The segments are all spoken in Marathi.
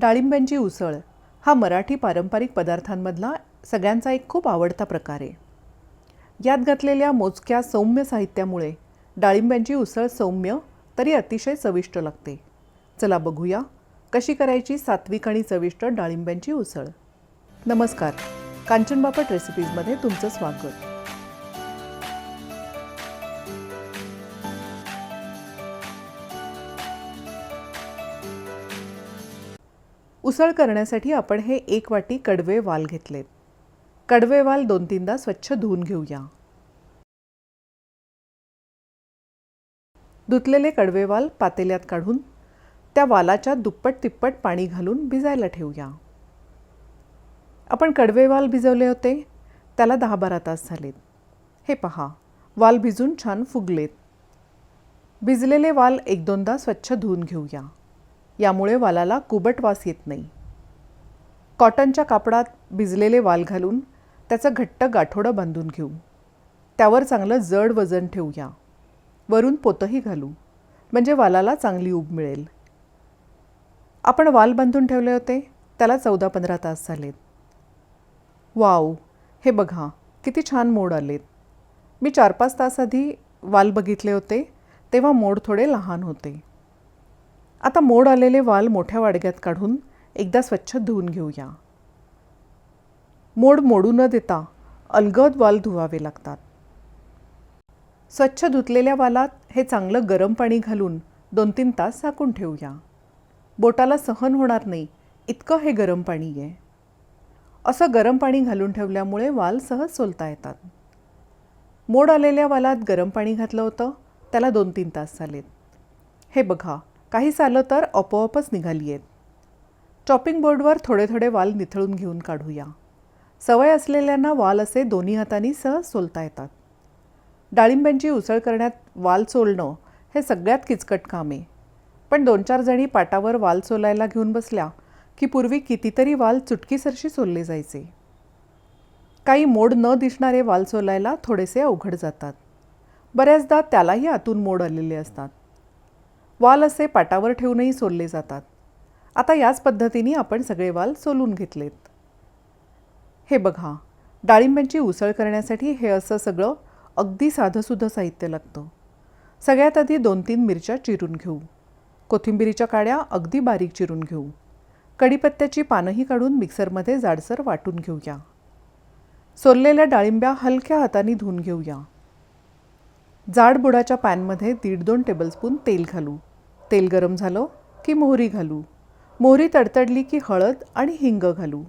डाळिंब्यांची उसळ हा मराठी पारंपरिक पदार्थांमधला सगळ्यांचा एक खूप आवडता प्रकार आहे. यात घातलेल्या मोजक्या सौम्य साहित्यामुळे डाळिंब्यांची उसळ सौम्य तरी अतिशय चविष्ट लागते. चला बघूया कशी करायची सात्विक आणि चविष्ट डाळिंब्यांची उसळ. नमस्कार कांचनबापट रेसिपीजमध्ये तुमचं स्वागत. उसळ करण्यासाठी आपण हे एक वाटी कडवे वाल घेतलेत. कडवे वाल दोन तीनदा स्वच्छ धुवून घेऊया. धुतलेले कडवे वाल पातेल्यात काढून त्या वालाच्या दुप्पट तिप्पट पाणी घालून भिजायला ठेवूया. आपण कडवे वाल भिजवले होते त्याला दहा बारा तास झालेत. हे पहा वाल भिजून छान फुगलेत. भिजलेले वाल एक दोनदा स्वच्छ धुवून घेऊया. यामुळे वालाला कुबट वास येत नाही. कॉटनच्या कापडात भिजलेले वाल घालून त्याचं घट्ट गाठोडं बांधून घेऊ. त्यावर चांगलं जड वजन ठेवूया. वरून पोतंही घालू. म्हणजे वालाला चांगली उब मिळेल. आपण वाल बांधून ठेवले होते. त्याला चौदा पंधरा तास झालेत. वाव! हे बघा किती छान मोड आलेत. मी चार पाच तास आधी वाल बघितले होते तेव्हा मोड थोडे लहान होते. आता मोड आलेले वाल मोठ्या वाडग्यात काढून एकदा स्वच्छ धुवून घेऊया. मोड मोडू न देता अलगद वाल धुवावे लागतात. स्वच्छ धुतलेल्या वालात हे चांगलं गरम पाणी घालून दोन तीन तास झाकून ठेवूया. बोटाला सहन होणार नाही इतकं हे गरम पाणी आहे. असं गरम पाणी घालून ठेवल्यामुळे वाल सहज सोलता येतात. मोड आलेल्या वालात गरम पाणी घातलं होतं त्याला दोन तीन तास झालेत. हे बघा काही सालं तर आपोआपच निघाली आहेत चॉपिंग बोर्डवर थोडे थोडे वाल निथळून घेऊन काढूया. सवय असलेल्यांना वाल असे दोन्ही हातांनी सहज सोलता येतात. डाळिंब्यांची उसळ करण्यात वाल सोलणं हे सगळ्यात किचकट काम आहे. पण दोन चार जणी पाटावर वाल सोलायला घेऊन बसल्या की पूर्वी कितीतरी वाल चुटकीसरशी सोलले जायचे. काही मोड न दिसणारे वाल सोलायला थोडेसे अवघड जातात. बऱ्याचदा त्यालाही आतून मोड आलेले असतात. वाल असे पाटावर ठेवूनही सोलले जातात. आता याच पद्धतीने आपण सगळे वाल सोलून घेतलेत. हे बघा डाळिंब्यांची उसळ करण्यासाठी हे असं सगळं अगदी साधंसुद्धा साहित्य लागतं. सगळ्यात आधी दोन तीन मिरच्या चिरून घेऊ. कोथिंबिरीच्या काड्या अगदी बारीक चिरून घेऊ. कढीपत्त्याची पानंही काढून मिक्सरमध्ये जाडसर वाटून घेऊया. सोललेल्या डाळिंब्या हलक्या हाताने धुवून घेऊया. जाड बुडाच्या पॅनमध्ये दीड दोन टेबलस्पून तेल घालू. तेल गरम झालं की मोहरी घालू. मोहरी तडतडली की हळद आणि हिंग घालू.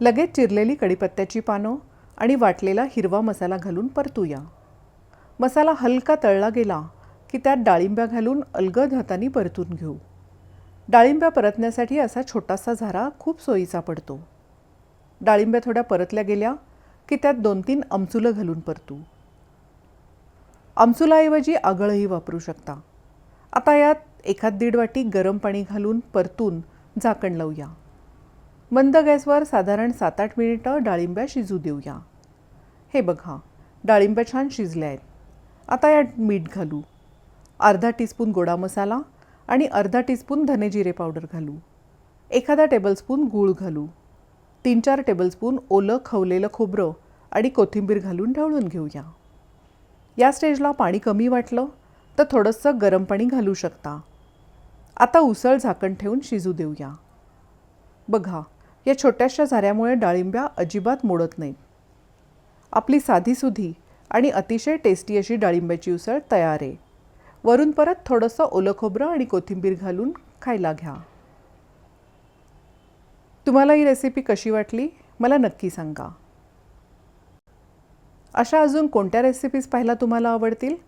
लगेच चिरलेली कढीपत्त्याची पानं आणि वाटलेला हिरवा मसाला घालून परतूया. मसाला हलका तळला गेला की त्यात डाळिंब्या घालून अलगद हाताने परतून घेऊ. डाळिंब्या परतण्यासाठी असा छोटासा झारा खूप सोयीचा पडतो. डाळिंब्या थोड्या परतल्या गेल्या की त्यात दोन तीन आमचुलं घालून परतू. आमचुलाऐवजी आगळही वापरू शकता. आता यात एखाद दीड वाटी गरम पाणी घालून परतून झाकण लावूया. मंद गॅसवर साधारण सात आठ मिनिटं डाळिंब्या शिजू देऊया. हे बघा डाळिंब्या छान शिजल्या आहेत. आता यात मीठ घालू. अर्धा टीस्पून गोडा मसाला आणि अर्धा टीस्पून धनेजिरे पावडर घालू. एखादा टेबलस्पून गूळ घालू. तीन चार टेबलस्पून ओलं खवलेलं खोबरं आणि कोथिंबीर घालून ढवळून घेऊया. या स्टेजला पाणी कमी वाटलं तर थोडंसं गरम पाणी घालू शकता. आता उसळ झाकण ठेवून शिजू देऊया. बघा या छोट्याशा झाऱ्यामुळे डाळिंब्या अजिबात मोडत नाहीत. आपली साधीसुधी आणि अतिशय टेस्टी अशी डाळिंब्याची उसळ तयार आहे. वरून परत थोडंसं ओलं खोबरं आणि कोथिंबीर घालून खायला घ्या. तुम्हाला ही रेसिपी कशी वाटली? मला नक्की सांगा. अशा अजून कोणत्या रेसिपीज पाहायला तुम्हाला आवडतील?